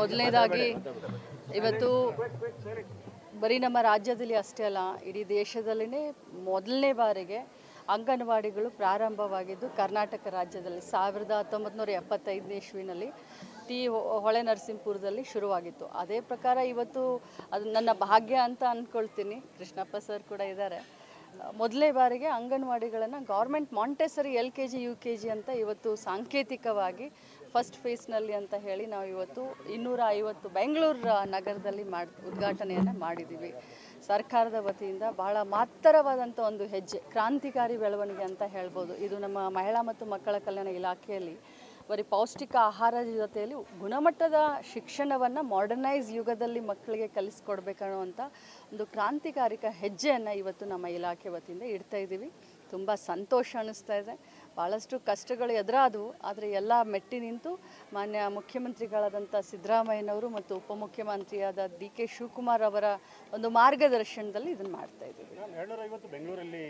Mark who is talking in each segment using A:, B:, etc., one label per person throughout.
A: ಮೊದಲನೇದಾಗಿ ಇವತ್ತು ಬರೀ ನಮ್ಮ ರಾಜ್ಯದಲ್ಲಿ ಅಷ್ಟೇ ಅಲ್ಲ, ಇಡೀ ದೇಶದಲ್ಲೇ ಮೊದಲನೇ ಬಾರಿಗೆ ಅಂಗನವಾಡಿಗಳು ಪ್ರಾರಂಭವಾಗಿದ್ದು ಕರ್ನಾಟಕ ರಾಜ್ಯದಲ್ಲಿ. ಸಾವಿರದ ಹತ್ತೊಂಬತ್ತು ನೂರ ಎಪ್ಪತ್ತೈದನೇ ಇಸ್ವಿನಲ್ಲಿ ಟಿ ಹೊಳೆ ನರಸಿಂಹಪುರದಲ್ಲಿ ಶುರುವಾಗಿತ್ತು. ಅದೇ ಪ್ರಕಾರ ಇವತ್ತು ಅದು ನನ್ನ ಭಾಗ್ಯ ಅಂತ ಅಂದ್ಕೊಳ್ತೀನಿ ಕೃಷ್ಣಪ್ಪ ಸರ್ ಕೂಡ ಇದ್ದಾರೆ. ಮೊದಲನೇ ಬಾರಿಗೆ ಅಂಗನವಾಡಿಗಳನ್ನು government Montessori L K G U K G ಅಂತ ಇವತ್ತು ಸಾಂಕೇತಿಕವಾಗಿ ಫಸ್ಟ್ ಫೇಸ್ನಲ್ಲಿ ಅಂತ ಹೇಳಿ ನಾವು ಇವತ್ತು ಇನ್ನೂರ ಐವತ್ತು ಬೆಂಗಳೂರು ನಗರದಲ್ಲಿ ಮಾಡಿ, ಉದ್ಘಾಟನೆಯನ್ನು ಮಾಡಿದ್ದೀವಿ ಸರ್ಕಾರದ ವತಿಯಿಂದ ಬಹಳ ಮಹತ್ತರವಾದಂಥ ಒಂದು ಹೆಜ್ಜೆ, ಕ್ರಾಂತಿಕಾರಿ ಬೆಳವಣಿಗೆ ಅಂತ ಹೇಳ್ಬೋದು. ಇದು ನಮ್ಮ ಮಹಿಳಾ ಮತ್ತು ಮಕ್ಕಳ ಕಲ್ಯಾಣ ಇಲಾಖೆಯಲ್ಲಿ ಬರೀ ಪೌಷ್ಟಿಕ ಆಹಾರದ ಜೊತೆಯಲ್ಲಿ ಗುಣಮಟ್ಟದ ಶಿಕ್ಷಣವನ್ನು ಮಾಡರ್ನೈಸ್ ಯುಗದಲ್ಲಿ ಮಕ್ಕಳಿಗೆ ಕಲಿಸ್ಕೊಡ್ಬೇಕನ್ನುವಂಥ ಒಂದು ಕ್ರಾಂತಿಕಾರಿಕ ಹೆಜ್ಜೆಯನ್ನು ಇವತ್ತು ನಮ್ಮ ಇಲಾಖೆ ವತಿಯಿಂದ ಇಡ್ತಾ ಇದ್ದೀವಿ. ತುಂಬ ಸಂತೋಷ ಅನ್ನಿಸ್ತಾ ಇದೆ. ಭಾಳಷ್ಟು ಕಷ್ಟಗಳು ಎದುರಾದವು, ಆದರೆ ಎಲ್ಲ ಮೆಟ್ಟಿ ನಿಂತು ಮಾನ್ಯ ಮುಖ್ಯಮಂತ್ರಿಗಳಾದಂಥ ಸಿದ್ದರಾಮಯ್ಯನವರು ಮತ್ತು ಉಪಮುಖ್ಯಮಂತ್ರಿಯಾದ ಡಿ ಕೆ ಶಿವಕುಮಾರ್ ಅವರ ಒಂದು ಮಾರ್ಗದರ್ಶನದಲ್ಲಿ ಇದನ್ನು ಮಾಡ್ತಾ ಇದ್ದೀವಿ.
B: ಬೆಂಗಳೂರಲ್ಲಿ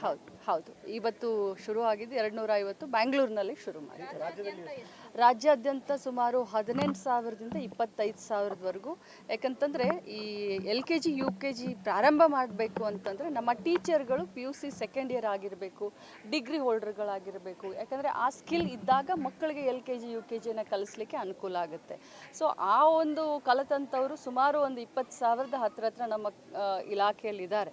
A: ಹೌದು ಹೌದು. ಇವತ್ತು ಶುರು ಆಗಿದ್ದು ಎರಡು ನೂರ ಐವತ್ತು ಬ್ಯಾಂಗ್ಳೂರಿನಲ್ಲಿ ಶುರು ಮಾಡಿದ್ದಾರೆ. ರಾಜ್ಯಾದ್ಯಂತ ಸುಮಾರು ಹದಿನೆಂಟು ಸಾವಿರದಿಂದ ಇಪ್ಪತ್ತೈದು ಸಾವಿರದವರೆಗೂ. ಯಾಕಂತಂದರೆ ಈ L K G, U K G ಪ್ರಾರಂಭ ಮಾಡಬೇಕು ಅಂತಂದರೆ ನಮ್ಮ ಟೀಚರ್ಗಳು P U C second year ಆಗಿರಬೇಕು, ಡಿಗ್ರಿ ಹೋಲ್ಡರ್ಗಳಾಗಿರಬೇಕು. ಯಾಕಂದರೆ ಆ ಸ್ಕಿಲ್ ಇದ್ದಾಗ ಮಕ್ಕಳಿಗೆ L K G, U K ಜಿನ ಕಲಿಸ್ಲಿಕ್ಕೆ ಅನುಕೂಲ ಆಗುತ್ತೆ. ಸೊ ಆ ಒಂದು ಕಲಿತಂಥವರು ಸುಮಾರು ಒಂದು ಇಪ್ಪತ್ತು ಸಾವಿರದ ಹತ್ರ ಹತ್ರ ನಮ್ಮ ಇಲಾಖೆಯಲ್ಲಿದ್ದಾರೆ.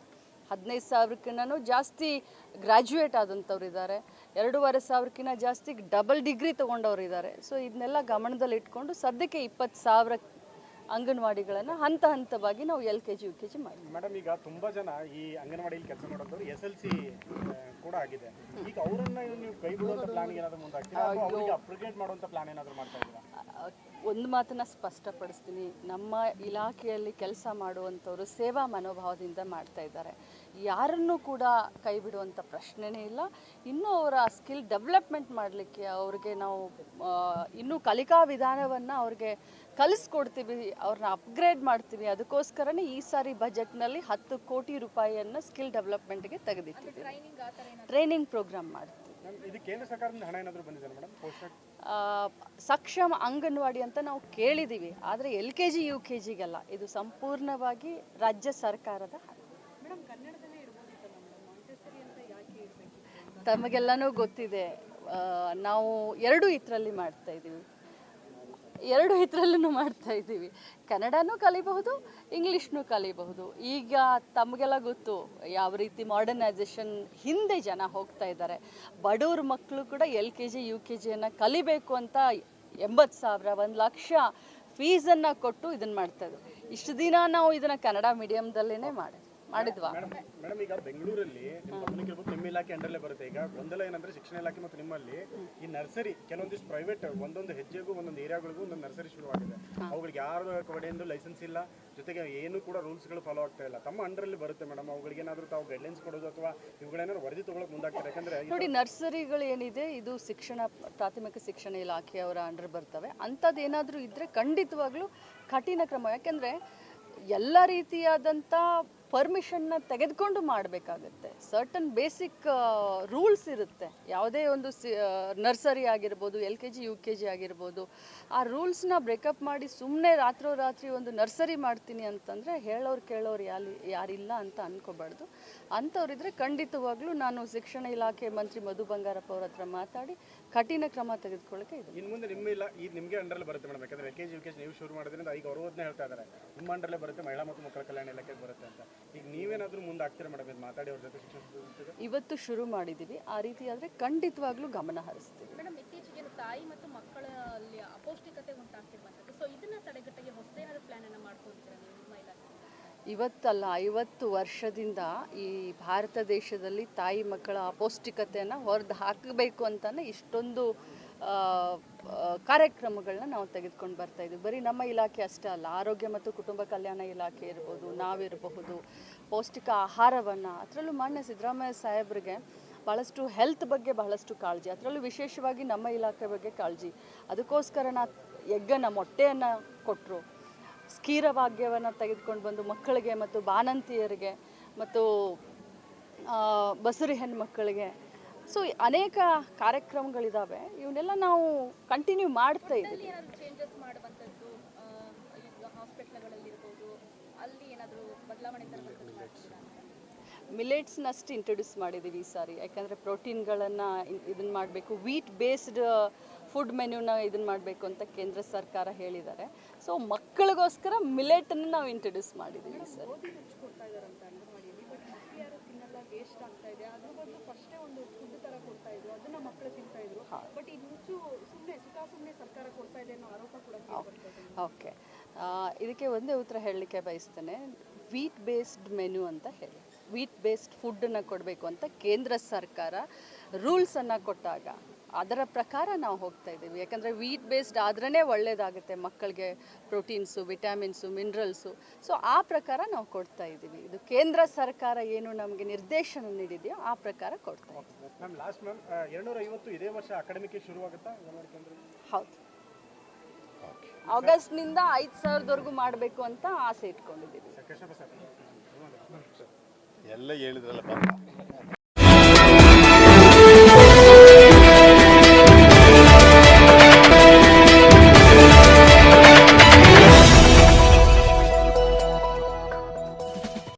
A: ಹದಿನೈದು ಸಾವಿರಕ್ಕಿಂತನೂ ಜಾಸ್ತಿ ಗ್ರ್ಯಾಜುಯೇಟ್ ಆದಂಥವ್ರು ಇದ್ದಾರೆ. ಎರಡೂವರೆ ಸಾವಿರಕ್ಕಿಂತ ಜಾಸ್ತಿ ಡಬಲ್ ಡಿಗ್ರಿ ತೊಗೊಂಡವ್ರು ಇದ್ದಾರೆ. ಸೊ ಇದನ್ನೆಲ್ಲ ಗಮನದಲ್ಲಿ ಇಟ್ಕೊಂಡು ಸದ್ಯಕ್ಕೆ ಇಪ್ಪತ್ತು ಸಾವಿರ ಅಂಗನವಾಡಿಗಳನ್ನು ಹಂತ ಹಂತವಾಗಿ ನಾವು L K G U K G ಮಾಡಿ
B: ಮೇಡಮ್ ಈಗ ತುಂಬಾ ಜನ ಈ ಅಂಗನವಾಡಿಯಲ್ಲಿ ಕೆಲಸ ಮಾಡೋದು ಎಸ್ ಎಲ್ ಸಿ ಕೂಡ ಆಗಿದೆ. ಈಗ ಅವರನ್ನ ನೀವು ಕೈ ಬಿಡುವಂತ ಪ್ಲಾನ್ ಏನಾದರೂ ಮುಂದಾಗ್ತೀರಾ? ಅವರಿಗೆ ಅಪ್ರಿಗೇಟ್ ಮಾಡುವಂತ ಪ್ಲಾನ್ ಏನಾದರೂ ಮಾಡ್ತಾ ಇದ್ದೀರಾ?
A: ಒಂದು ಮಾತನ್ನ ಸ್ಪಷ್ಟಪಡಿಸ್ತೀನಿ. ನಮ್ಮ ಇಲಾಖೆಯಲ್ಲಿ ಕೆಲಸ ಮಾಡುವಂಥವ್ರು ಸೇವಾ ಮನೋಭಾವದಿಂದ ಮಾಡ್ತಾ ಇದ್ದಾರೆ. ಯಾರನ್ನೂ ಕೂಡ ಕೈ ಬಿಡುವಂಥ ಪ್ರಶ್ನೆನೇ ಇಲ್ಲ. ಇನ್ನೂ ಅವರ ಸ್ಕಿಲ್ ಡೆವಲಪ್ಮೆಂಟ್ ಮಾಡಲಿಕ್ಕೆ ಅವ್ರಿಗೆ ನಾವು ಇನ್ನೂ ಕಲಿಕಾ ವಿಧಾನವನ್ನು ಅವ್ರಿಗೆ ಕಲಿಸ್ಕೊಡ್ತೀವಿ ಅವ್ರನ್ನ ಅಪ್ಗ್ರೇಡ್ ಮಾಡ್ತೀವಿ. ಅದಕ್ಕೋಸ್ಕರನೇ ಈ ಸಾರಿ ಬಜೆಟ್ನಲ್ಲಿ ಹತ್ತು ಕೋಟಿ ರೂಪಾಯಿಯನ್ನು ಸ್ಕಿಲ್ ಡೆವಲಪ್ಮೆಂಟ್ಗೆ ತೆಗೆದಿಟ್ಟಿದ್ದೀವಿ. ಟ್ರೈನಿಂಗ್ ಪ್ರೋಗ್ರಾಮ್ ಮಾಡ್ತೀವಿ. ಸಕ್ಷಮ ಅಂಗನವಾಡಿ ಅಂತ ನಾವು ಕೇಳಿದ್ದೀವಿ. ಆದರೆ L K G U K ಜಿಗೆಲ್ಲ ಇದು ಸಂಪೂರ್ಣವಾಗಿ ರಾಜ್ಯ ಸರ್ಕಾರದ ಹಣ. ತಮಗೆಲ್ಲನೂ ಗೊತ್ತಿದೆ. ನಾವು ಎರಡು ಇದರಲ್ಲಿ ಮಾಡ್ತಾ ಇದ್ದೀವಿ. ಎರಡು ಇದರಲ್ಲೂ ಮಾಡ್ತಾ ಇದ್ದೀವಿ. ಕನ್ನಡನೂ ಕಲಿಬಹುದು, ಇಂಗ್ಲೀಷ್ನೂ ಕಲಿಬಹುದು. ಈಗ ತಮಗೆಲ್ಲ ಗೊತ್ತು ಯಾವ ರೀತಿ ಮಾಡರ್ನೈಸೇಷನ್ ಹಿಂದೆ ಜನ ಹೋಗ್ತಾ ಇದ್ದಾರೆ. ಬಡವ್ರ ಮಕ್ಕಳು ಕೂಡ L K G, U K ಜಿಯನ್ನು ಕಲಿಬೇಕು ಅಂತ ಎಂಬತ್ತು ಸಾವಿರ, ಒಂದು ಲಕ್ಷ ಫೀಸನ್ನು ಕೊಟ್ಟು ಇದನ್ನು ಮಾಡ್ತಾ ಇದ್ರು. ಇಷ್ಟು ದಿನ ನಾವು ಇದನ್ನು ಕನ್ನಡ ಮೀಡಿಯಮ್ದಲ್ಲೇ ಮಾಡಿ ಮಾಡಿದ್ವಾ?
B: ಮೇಡಮ್ ಈಗ ಬೆಂಗಳೂರಲ್ಲಿ ನಿಮ್ಮ ಗಮನಕ್ಕೆ ಇರ್ಬೋದು ನಿಮ್ಮ ಇಲಾಖೆ ಅಂಡರ್ಲೇ ಬರುತ್ತೆ. ಈಗ ಗೊಂದಲ ಏನಂದ್ರೆ ಶಿಕ್ಷಣ ಇಲಾಖೆ ಮತ್ತು ನಿಮ್ಮಲ್ಲಿ ಈ ನರ್ಸರಿ ಕೆಲವೊಂದಿಷ್ಟು ಪ್ರೈವೇಟ್ ಒಂದೊಂದು ಹೆಜ್ಜೆಗೂ ಒಂದೊಂದು ಏರಿಯಾಗಳಿಗೂ ಒಂದೊಂದು ನರ್ಸರಿ ಶುರುವಾಗಿದೆ. ಅವುಗಳಿಗೆ ಯಾರು ಕಡೆಯಿಂದ ಲೈಸೆನ್ಸ್ ಇಲ್ಲ. ಜೊತೆಗೆ ಏನು ಕೂಡ ರೂಲ್ಸ್ಗಳು ಫಾಲೋ ಆಗ್ತಾ ಇಲ್ಲ. ತಮ್ಮ ಅಂಡರಲ್ಲಿ ಬರುತ್ತೆ ಮೇಡಮ್. ಅವುಗಳಿಗೆ ಏನಾದರೂ ತಾವು ಗೈಡ್ಲೈನ್ಸ್ ಕೊಡೋದು ಅಥವಾ ಇವುಗಳೇನಾದ್ರು ವರದಿ ತಗೊಳಕ್ ಮುಂದಾಗ್ತಾರೆ. ಯಾಕಂದ್ರೆ
A: ನೋಡಿ ನರ್ಸರಿಗಳು ಏನಿದೆ ಇದು ಶಿಕ್ಷಣ ಪ್ರಾಥಮಿಕ ಶಿಕ್ಷಣ ಇಲಾಖೆಯವರ ಅಂಡರ್ ಬರ್ತವೆ. ಅಂಥದ್ದು ಏನಾದರೂ ಇದ್ದರೆ ಖಂಡಿತವಾಗ್ಲೂ ಕಠಿಣ ಕ್ರಮ. ಯಾಕೆಂದರೆ ಎಲ್ಲ ರೀತಿಯಾದಂಥ ಪರ್ಮಿಷನ್ನ ತೆಗೆದುಕೊಂಡು ಮಾಡಬೇಕಾಗತ್ತೆ. ಸರ್ಟನ್ ಬೇಸಿಕ್ ರೂಲ್ಸ್ ಇರುತ್ತೆ. ಯಾವುದೇ ಒಂದು ಸಿ ನರ್ಸರಿ ಆಗಿರ್ಬೋದು L K G U K G ಆಗಿರ್ಬೋದು, ಆ ರೂಲ್ಸ್ನ ಬ್ರೇಕಪ್ ಮಾಡಿ ಸುಮ್ಮನೆ ರಾತ್ರೋರಾತ್ರಿ ಒಂದು ನರ್ಸರಿ ಮಾಡ್ತೀನಿ ಅಂತಂದರೆ ಹೇಳೋರು ಕೇಳೋರು ಯಾಲಿ, ಯಾರಿಲ್ಲ ಅಂತ ಅಂದ್ಕೋಬಾರ್ದು ಅಂಥವ್ರಿದ್ರೆ ಖಂಡಿತವಾಗ್ಲೂ ನಾನು ಶಿಕ್ಷಣ ಇಲಾಖೆ ಮಂತ್ರಿ ಮಧು ಬಂಗಾರಪ್ಪ ಅವ್ರ ಹತ್ರ ಮಾತಾಡಿ ಕಠಿಣ ಕ್ರಮ ತೆಗೆದುಕೊಳ್ಳೋಕೆ ಇದೆ
B: ಇನ್ನು ಮುಂದೆ ನಿಮ್ಮ ಇಲ್ಲ, ಈ ನಿಮಗೆ ಅಂಡರ್ಲ್ಲಿ ಬರುತ್ತೆ ಮೇಡಮ್. ಯಾಕಂದ್ರೆ L K G U K G ನೀವು ಶುರು ಮಾಡೋದ್ರಿಂದ ಈಗ ಅವರು ಹೇಳ್ತಾ ಇದ್ದಾರೆ ನಿಮ್ಮ ಅಂಡರ್ಲ್ಲೇ ಬರುತ್ತೆ ಮಹಿಳಾ ಮತ್ತು ಮಕ್ಕಳ ಕಲ್ಯಾಣ ಇಲಾಖೆಗೆ ಬರುತ್ತೆ ಅಂತ. ಈಗ ನೀವೇನಾದರೂ ಮುಂದೆ ಆಗ್ತೀರಾ ಮೇಡಮ್ ಇದು ಮಾತಾಡಿ ಅವ್ರ ಜೊತೆ ಶಿಕ್ಷಣ
A: ಇವತ್ತು ಶುರು ಮಾಡಿದ್ದೀವಿ ಆ ರೀತಿ ಆದರೆ ಖಂಡಿತವಾಗ್ಲೂ ಗಮನ ಹರಿಸ್ತೀವಿ.
C: ಮೇಡಮ್ ಇತ್ತೀಚೆಗೆ ತಾಯಿ ಮತ್ತು ಮಕ್ಕಳಲ್ಲಿ ಅಪೌಷ್ಟಿಕತೆ ಉಂಟಾಗ್ತಿರುವಂಥದ್ದು. ಸೊ ಇದನ್ನ ತಡೆಗಟ್ಟಗೆ ಹೊಸದೇನಾದ್ರೂ ಪ್ಲಾನ್ ಅನ್ನು ಮಾಡ್ಕೊಂಡಿದ್ದೀರಾ ನೀವು ನಿಮ್ಮ ಇಲಾಖೆ
A: ಇವತ್ತಲ್ಲ ಐವತ್ತು ವರ್ಷದಿಂದ ಈ ಭಾರತ ದೇಶದಲ್ಲಿ ತಾಯಿ ಮಕ್ಕಳ ಅಪೌಷ್ಟಿಕತೆಯನ್ನು ಹೊರದು ಹಾಕಬೇಕು ಅಂತಲೇ ಇಷ್ಟೊಂದು ಕಾರ್ಯಕ್ರಮಗಳನ್ನ ನಾವು ತೆಗೆದುಕೊಂಡು ಬರ್ತಾ ಇದ್ದೀವಿ. ಬರೀ ನಮ್ಮ ಇಲಾಖೆ ಅಷ್ಟೇ ಅಲ್ಲ, ಆರೋಗ್ಯ ಮತ್ತು ಕುಟುಂಬ ಕಲ್ಯಾಣ ಇಲಾಖೆ ಇರ್ಬೋದು, ನಾವಿರಬಹುದು, ಪೌಷ್ಟಿಕ ಆಹಾರವನ್ನು, ಅದರಲ್ಲೂ ಮಾನ್ಯ ಸಿದ್ದರಾಮಯ್ಯ ಸಾಹೇಬ್ರಿಗೆ ಭಾಳಷ್ಟು ಹೆಲ್ತ್ ಬಗ್ಗೆ ಬಹಳಷ್ಟು ಕಾಳಜಿ, ಅದರಲ್ಲೂ ವಿಶೇಷವಾಗಿ ನಮ್ಮ ಇಲಾಖೆ ಬಗ್ಗೆ ಕಾಳಜಿ. ಅದಕ್ಕೋಸ್ಕರ ನಾ ಎಗ್ಗನ್ನ, ಮೊಟ್ಟೆಯನ್ನು ಕೊಟ್ಟರು ಭಾಗ್ಯವನ್ನು ತೆಗೆದುಕೊಂಡು ಬಂದು ಮಕ್ಕಳಿಗೆ ಮತ್ತು ಬಾಣಂತಿಯರಿಗೆ ಮತ್ತು ಬಸುರಿ ಹೆಣ್ಮಕ್ಕಳಿಗೆ ಸೊ ಅನೇಕ ಕಾರ್ಯಕ್ರಮಗಳಿದ್ದಾವೆ ಇವನ್ನೆಲ್ಲ ನಾವು ಕಂಟಿನ್ಯೂ ಮಾಡ್ತಾ ಇದ್ದೀವಿ. ಮಿಲೆಟ್ಸ್ನಷ್ಟು ಇಂಟ್ರೊಡ್ಯೂಸ್ ಮಾಡಿದ್ದೀವಿ ಈ ಸಾರಿ. ಯಾಕಂದರೆ ಪ್ರೋಟೀನ್ಗಳನ್ನು ಇದನ್ನು ಮಾಡಬೇಕು ವೀಟ್ ಬೇಸ್ಡ್ ಫುಡ್ ಮೆನ್ಯೂನ ಇದನ್ನು ಮಾಡಬೇಕು ಅಂತ ಕೇಂದ್ರ ಸರ್ಕಾರ ಹೇಳಿದ್ದಾರೆ. ಸೊ ಮಕ್ಕಳಿಗೋಸ್ಕರ ಮಿಲೆಟನ್ನು ನಾವು ಇಂಟ್ರೊಡ್ಯೂಸ್ ಮಾಡಿದ್ದೀವಿ ಸರ್.
D: ವೇಸ್ಟ್ ಆಗ್ತಾ ಇದೆ. ಅದ್ರ ಬದಲು ಫಸ್ಟೇ ಒಂದು ಫುಡ್ ತರ ಕೊಡ್ತಾ ಇದ್ರು. ಅದನ್ನ ಮಕ್ಕಳು ತಿಂತಾ ಇದ್ರು. ಬಟ್ ಇದು ನುಚ್ಚು ಸುಮ್ಮನೆ ಸುಖ ಸುಮ್ಮನೆ ಸರ್ಕಾರ ಕೊಡ್ತಾ ಇದೆ ಅನ್ನೋ ಆರೋಪ ಕೂಡ
A: ಓಕೆ ಇದಕ್ಕೆ ಒಂದೇ ಉತ್ತರ ಹೇಳಲಿಕ್ಕೆ ಬಯಸ್ತೇನೆ. ವೀಟ್ ಬೇಸ್ಡ್ ಮೆನು ಅಂತ ಹೇಳಿ. ವೀಟ್ ಬೇಸ್ಡ್ ಫುಡ್ಡನ್ನು ಕೊಡಬೇಕು ಅಂತ ಕೇಂದ್ರ ಸರ್ಕಾರ ರೂಲ್ಸನ್ನು ಕೊಟ್ಟಾಗ ಅದರ ಪ್ರಕಾರ ನಾವು ಹೋಗ್ತಾ ಇದ್ದೀವಿ. ಯಾಕಂದರೆ ವೀಟ್ ಬೇಸ್ಡ್ ಆದ್ರೇ ಒಳ್ಳೆಯದಾಗುತ್ತೆ ಮಕ್ಕಳಿಗೆ ಪ್ರೋಟೀನ್ಸು ವಿಟಮಿನ್ಸು ಮಿನರಲ್ಸು ಸೊ ಆ ಪ್ರಕಾರ ನಾವು ಕೊಡ್ತಾ ಇದ್ದೀವಿ. ಇದು ಕೇಂದ್ರ ಸರ್ಕಾರ ಏನು ನಮಗೆ ನಿರ್ದೇಶನ ನೀಡಿದೆಯೋ ಆ ಪ್ರಕಾರ ಕೊಡ್ತಾ ಇದ್ದೀವಿ. ಹೌದು. ಆಗಸ್ಟ್ನಿಂದ ಐದು ಸಾವಿರದವರೆಗೂ ಮಾಡಬೇಕು ಅಂತ ಆಸೆ ಇಟ್ಕೊಂಡಿದ್ದೀವಿ.
B: ಸರ್.
E: ಎಲ್ಲ ಹೇಳಿದ್ರಲ್ಲ